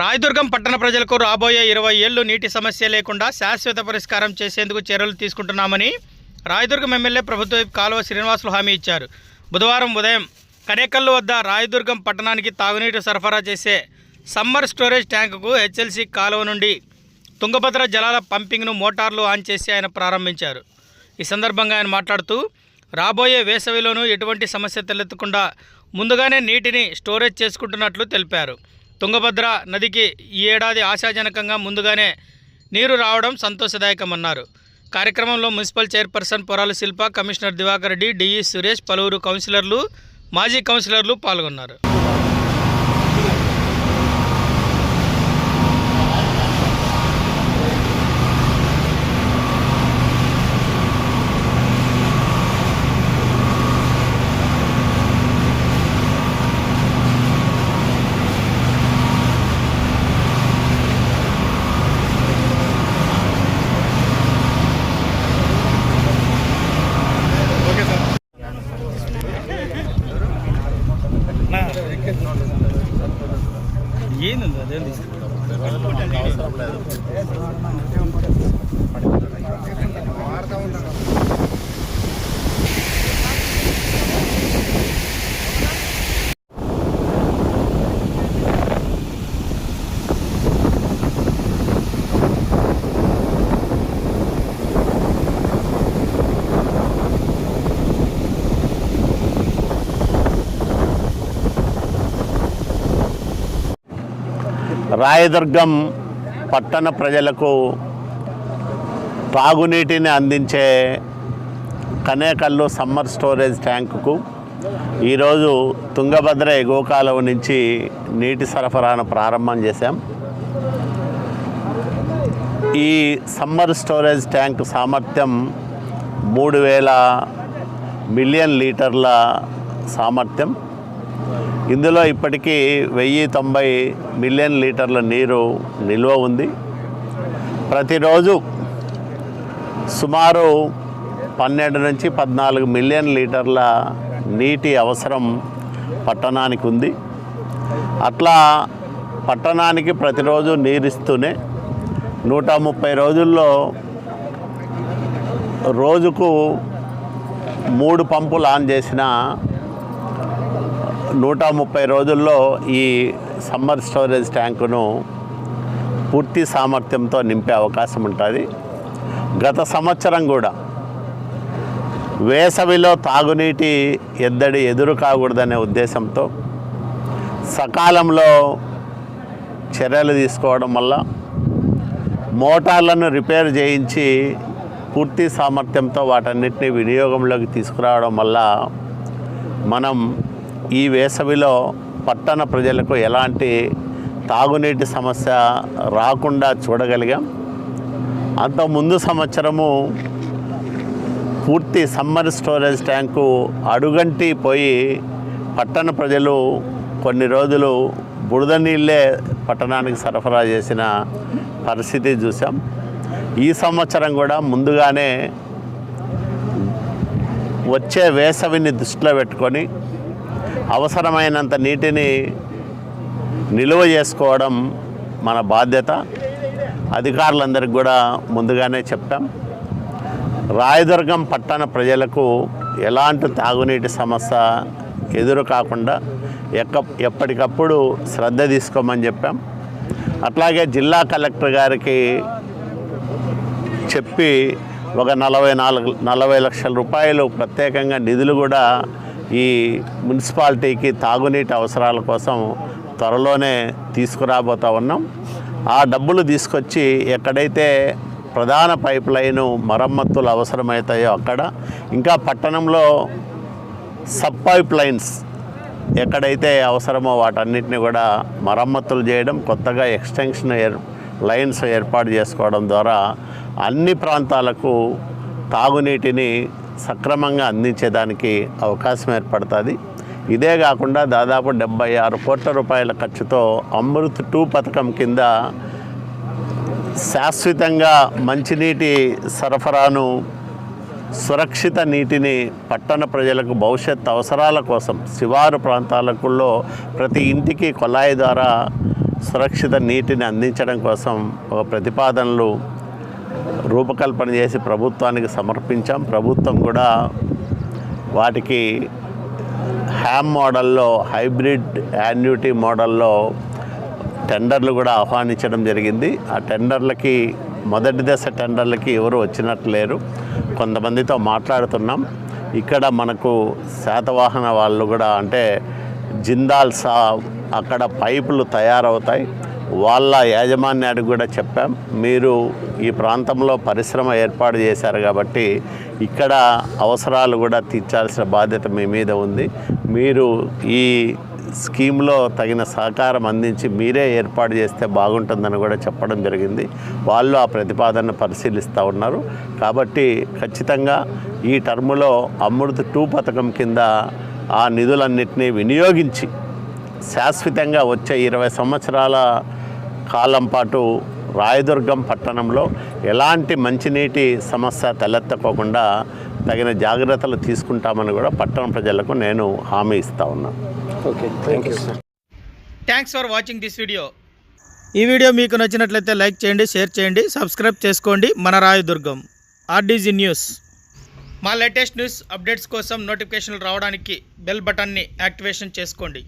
రాయదుర్గం పట్టణ ప్రజలకు రాబోయే ఇరవై ఏళ్ళు నీటి సమస్య లేకుండా శాశ్వత పరిష్కారం చేసేందుకు చర్యలు తీసుకుంటున్నామని రాయదుర్గం ఎమ్మెల్యే ప్రభుత్వ కాలువ శ్రీనివాసులు హామీ ఇచ్చారు. బుధవారం ఉదయం కనేకల్లు వద్ద రాయదుర్గం పట్టణానికి తాగునీటి సరఫరా చేసే సమ్మర్ స్టోరేజ్ ట్యాంకుకు హెచ్ఎల్సీ కాలువ నుండి తుంగభద్ర జలాల పంపింగ్ను మోటార్లు ఆన్ చేసి ఆయన ప్రారంభించారు. ఈ సందర్భంగా ఆయన మాట్లాడుతూ రాబోయే వేసవిలోనూ ఎటువంటి సమస్య తలెత్తకుండా ముందుగానే నీటిని స్టోరేజ్ చేసుకుంటున్నట్లు తెలిపారు. తుంగభద్ర నదికి ఈ ఏడాది ఆశాజనకంగా ముందుగానే నీరు రావడం సంతోషదాయకమన్నారు. కార్యక్రమంలో municipal chairperson Porala Shilpa commissioner Divakar Reddy DE Suresh పలువురు కౌన్సిలర్లు మాజీ కౌన్సిలర్లు పాల్గొన్నారు. ఏంది అదేం రాయదుర్గం పట్టణ ప్రజలకు తాగునీటిని అందించే కనేకల్లు సమ్మర్ స్టోరేజ్ ట్యాంకుకు ఈరోజు తుంగభద్ర ఎగువ కాలువ నుంచి నీటి సరఫరాను ప్రారంభం చేశాం. ఈ సమ్మర్ స్టోరేజ్ ట్యాంక్ సామర్థ్యం మూడు వేల మిలియన్ లీటర్ల సామర్థ్యం. ఇందులో ఇప్పటికీ వెయ్యి తొంభై మిలియన్ లీటర్ల నీరు నిల్వ ఉంది. ప్రతిరోజు సుమారు పన్నెండు నుంచి పద్నాలుగు మిలియన్ లీటర్ల నీటి అవసరం పట్టణానికి ఉంది. అట్లా పట్టణానికి ప్రతిరోజు నీరిస్తూనే నూట ముప్పై రోజుల్లో రోజుకు మూడు పంపులు ఆన్ చేసిన నూట ముప్పై రోజుల్లో ఈ సమ్మర్ స్టోరేజ్ ట్యాంకును పూర్తి సామర్థ్యంతో నింపే అవకాశం ఉంటుంది. గత సంవత్సరం కూడా వేసవిలో తాగునీటి ఎద్దడి ఎదురు కాకూడదనే ఉద్దేశంతో సకాలంలో చర్యలు తీసుకోవడం వల్ల మోటార్లను రిపేర్ చేయించి పూర్తి సామర్థ్యంతో వాటన్నిటిని వినియోగంలోకి తీసుకురావడం వల్ల మనం ఈ వేసవిలో పట్టణ ప్రజలకు ఎలాంటి తాగునీటి సమస్య రాకుండా చూడగలిగాం. అంత ముందు సంవత్సరము పూర్తి సమ్మర్ స్టోరేజ్ ట్యాంకు అడుగంటి పోయి పట్టణ ప్రజలు కొన్ని రోజులు బురద నీళ్ళే పట్టణానికి సరఫరా చేసిన పరిస్థితి చూసాం ఈ సంవత్సరం కూడా ముందుగానే వచ్చే వేసవిని దృష్టిలో పెట్టుకొని అవసరమైనంత నీటిని నిలువ చేసుకోవడం మన బాధ్యత. అధికారులందరికీ కూడా ముందుగానే చెప్పాం. రాయదుర్గం పట్టణ ప్రజలకు ఎలాంటి తాగునీటి సమస్య ఎదురు కాకుండా ఎక్క ఎప్పటికప్పుడు శ్రద్ధ తీసుకోమని చెప్పాం. అట్లాగే జిల్లా కలెక్టర్ గారికి చెప్పి ఒక నలభై నాలుగు నలభై లక్షల రూపాయలు ప్రత్యేకంగా నిధులు కూడా ఈ మున్సిపాలిటీకి తాగునీటి అవసరాల కోసం త్వరలోనే తీసుకురాబోతా ఉన్నాం. ఆ డబ్బులు తీసుకొచ్చి ఎక్కడైతే ప్రధాన పైప్ లైను మరమ్మతులు అవసరమవుతాయో అక్కడ ఇంకా పట్టణంలో సబ్ పైప్ లైన్స్ ఎక్కడైతే అవసరమో వాటన్నిటిని కూడా మరమ్మతులు చేయడం కొత్తగా ఎక్స్టెన్షన్ ఏర్ లైన్స్ ఏర్పాటు చేసుకోవడం ద్వారా అన్ని ప్రాంతాలకు తాగునీటిని సక్రమంగా అందించేదానికి అవకాశం ఏర్పడుతుంది. ఇదే కాకుండా దాదాపు డెబ్బై ఆరు కోట్ల రూపాయల ఖర్చుతో అమృత్ టూ పథకం కింద శాశ్వతంగా మంచినీటి సరఫరాను సురక్షిత నీటిని పట్టణ ప్రజలకు భవిష్యత్ అవసరాల కోసం శివారు ప్రాంతాలకుల్లో ప్రతి ఇంటికి కొలాయి ద్వారా సురక్షిత నీటిని అందించడం కోసం ఒక ప్రతిపాదనలు రూపకల్పన చేసి ప్రభుత్వానికి సమర్పించాం. ప్రభుత్వం కూడా వాటికి హ్యామ్ మోడల్లో హైబ్రిడ్ యాన్యుటీ మోడల్లో టెండర్లు కూడా ఆహ్వానించడం జరిగింది. ఆ టెండర్లకి మొదటి దశ టెండర్లకి ఎవరు వచ్చినట్లు లేరు. కొంతమందితో మాట్లాడుతున్నాం. ఇక్కడ మనకు శాతవాహన వాళ్ళు కూడా అంటే జిందాల్ సా అక్కడ పైపులు తయారవుతాయి. వాళ్ళ యాజమాన్యానికి కూడా చెప్పాం. మీరు ఈ ప్రాంతంలో పరిశ్రమ ఏర్పాటు చేశారు కాబట్టి ఇక్కడ అవసరాలు కూడా తీర్చాల్సిన బాధ్యత మీ మీద ఉంది. మీరు ఈ స్కీమ్లో తగిన సహకారం అందించి మీరే ఏర్పాటు చేస్తే బాగుంటుందని కూడా చెప్పడం జరిగింది. వాళ్ళు ఆ ప్రతిపాదనను పరిశీలిస్తూ ఉన్నారు. కాబట్టి ఖచ్చితంగా ఈ టర్ములో అమృత్ టూ పథకం కింద ఆ నిధులన్నింటినీ వినియోగించి శాశ్వతంగా వచ్చే ఇరవై సంవత్సరాల కాలం పాటు రాయదుర్గం పట్టణంలో ఎలాంటి మంచినీటి సమస్య తలెత్తకోకుండా తగిన జాగ్రత్తలు తీసుకుంటామని కూడా పట్టణ ప్రజలకు నేను హామీ ఇస్తా ఉన్నాను okay thank you sir. Thanks for watching this video ఈ వీడియో మీకు నచ్చినట్లయితే లైక్ చేయండి షేర్ చేయండి సబ్స్క్రైబ్ చేసుకోండి. మన రాయదుర్గం ఆర్డీజీ న్యూస్ మా లేటెస్ట్ న్యూస్ అప్డేట్స్ కోసం నోటిఫికేషన్లు రావడానికి బెల్ బటన్ని యాక్టివేషన్ చేసుకోండి.